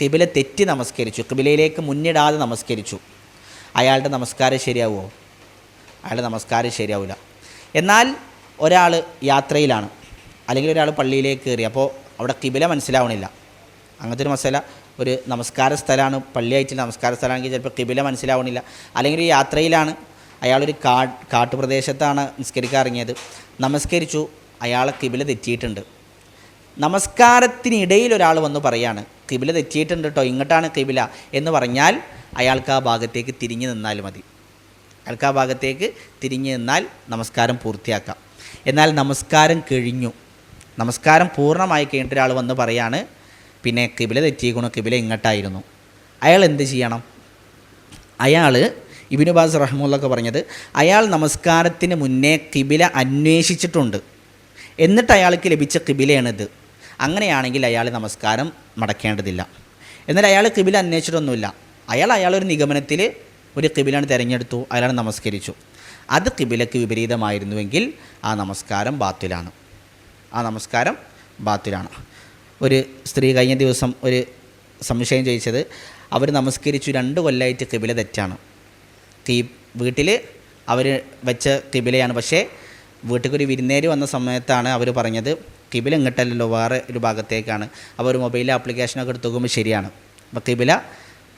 കിബില തെറ്റി നമസ്കരിച്ചു കിബിലയിലേക്ക് മുന്നിടാതെ നമസ്കരിച്ചു. അയാളുടെ നമസ്കാരം ശരിയാവുമോ അയാളുടെ നമസ്കാരം ശരിയാവില്ല എന്നാൽ ഒരാൾ യാത്രയിലാണ് അല്ലെങ്കിൽ ഒരാൾ പള്ളിയിലേക്ക് കയറി അപ്പോൾ അവിടെ കിബില മനസ്സിലാവണില്ല. അങ്ങനത്തെ ഒരു മസല ഒരു നമസ്കാര സ്ഥലമാണ് പള്ളിയായിട്ട് നമസ്കാര സ്ഥലമാണെങ്കിൽ ചിലപ്പോൾ കിബില മനസ്സിലാവണില്ല. അല്ലെങ്കിൽ ഒരു യാത്രയിലാണ് അയാളൊരു കാ കാട്ടുപ്രദേശത്താണ് നിസ്കരിക്കാൻ ഇറങ്ങിയത് നമസ്കരിച്ചു അയാളെ കിബില തെറ്റിയിട്ടുണ്ട്. നമസ്കാരത്തിനിടയിൽ ഒരാൾ വന്ന് പറയാണ് കിബില തെറ്റിയിട്ടുണ്ട് കേട്ടോ ഇങ്ങോട്ടാണ് കിബില എന്ന് പറഞ്ഞാൽ അയാൾക്ക് ആ ഭാഗത്തേക്ക് തിരിഞ്ഞു നിന്നാൽ മതി. അയാൾക്ക് ആ ഭാഗത്തേക്ക് തിരിഞ്ഞു നിന്നാൽ നമസ്കാരം പൂർത്തിയാക്കാം. എന്നാൽ നമസ്കാരം കഴിഞ്ഞു. നമസ്കാരം പൂർണമായി കഴിഞ്ഞിട്ട് ഒരാൾ വന്ന് പറയാണ് പിന്നെ കിബില തെറ്റിയിരിക്കണു കിബില ഇങ്ങോട്ടായിരുന്നു. അയാൾ എന്ത് ചെയ്യണം? അയാൾ ഇബിനു ബാസ് റഹ്മുള്ളൊക്കെ പറഞ്ഞത് അയാൾ നമസ്കാരത്തിന് മുന്നേ കിബില അന്വേഷിച്ചിട്ടുണ്ട്. എന്നിട്ട് അയാൾക്ക് ലഭിച്ച കിബിലയാണിത്. അങ്ങനെയാണെങ്കിൽ അയാൾ നമസ്കാരം മടക്കേണ്ടതില്ല. എന്നാൽ അയാൾ കിബില അന്വേഷിച്ചിട്ടൊന്നുമില്ല. അയാൾ അയാളൊരു നിഗമനത്തിൽ ഒരു കിബിലാണ് തിരഞ്ഞെടുത്തു അയാൾ നമസ്കരിച്ചു. അത് കിബിലക്ക് വിപരീതമായിരുന്നുവെങ്കിൽ ആ നമസ്കാരം ബാത്തിലാണ്. ആ നമസ്കാരം ബാത്തിലാണ്. ഒരു സ്ത്രീ കഴിഞ്ഞ ദിവസം ഒരു സംശയം ചോദിച്ചത് അവർ നമസ്കരിച്ചു രണ്ട് കൊല്ലമായിട്ട് കിബില തെറ്റാണ്. തീ വീട്ടിൽ അവർ വെച്ച കിബിലയാണ് പക്ഷേ വീട്ടിൽ വിരുന്നേര് വന്ന സമയത്താണ് അവർ പറഞ്ഞത് കിബില ഇങ്ങോട്ടല്ലല്ലോ വേറെ ഒരു ഭാഗത്തേക്കാണ്. അപ്പോൾ ഒരു മൊബൈൽ ആപ്ലിക്കേഷനൊക്കെ എടുത്ത് നോക്കുമ്പോൾ ശരിയാണ്. അപ്പോൾ കിബില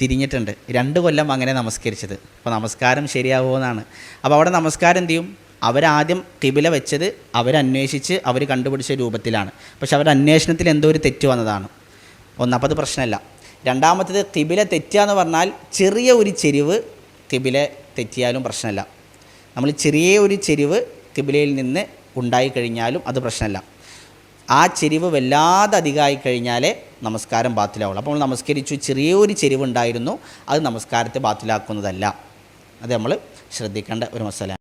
തിരിഞ്ഞിട്ടുണ്ട്. രണ്ട് കൊല്ലം അങ്ങനെ നമസ്കരിച്ചത്. അപ്പോൾ നമസ്കാരം ശരിയാവുമെന്നാണ് അപ്പോൾ അവിടെ നമസ്കാരം എന്ത് ചെയ്യും? അവരാദ്യം കിബില വെച്ചത് അവരന്വേഷിച്ച് അവർ കണ്ടുപിടിച്ച രൂപത്തിലാണ്. പക്ഷെ അവരുടെ അന്വേഷണത്തിൽ എന്തോ ഒരു തെറ്റ് വന്നതാണ്. ഒന്നാമത് പ്രശ്നമല്ല. രണ്ടാമത്തത് കിബില തെറ്റുക എന്ന് പറഞ്ഞാൽ ചെറിയ ഒരു ചെരിവ് കിബില തെറ്റിയാലും പ്രശ്നമല്ല. നമ്മൾ ചെറിയ ഒരു ചെരിവ് കിബിലയിൽ നിന്ന് ഉണ്ടായി കഴിഞ്ഞാലും അത് പ്രശ്നമല്ല. ആ ചെരിവ് വല്ലാതെ അധികമായി കഴിഞ്ഞാൽ നമസ്കാരം ബാത്തിലാവുള്ളൂ. അപ്പോൾ നമ്മൾ നമസ്കരിച്ചു ചെറിയൊരു ചെരിവുണ്ടായിരുന്നു അത് നമസ്കാരത്തെ ബാത്തിലാക്കുന്നതല്ല. അത് നമ്മൾ ശ്രദ്ധിക്കേണ്ട ഒരു മസല.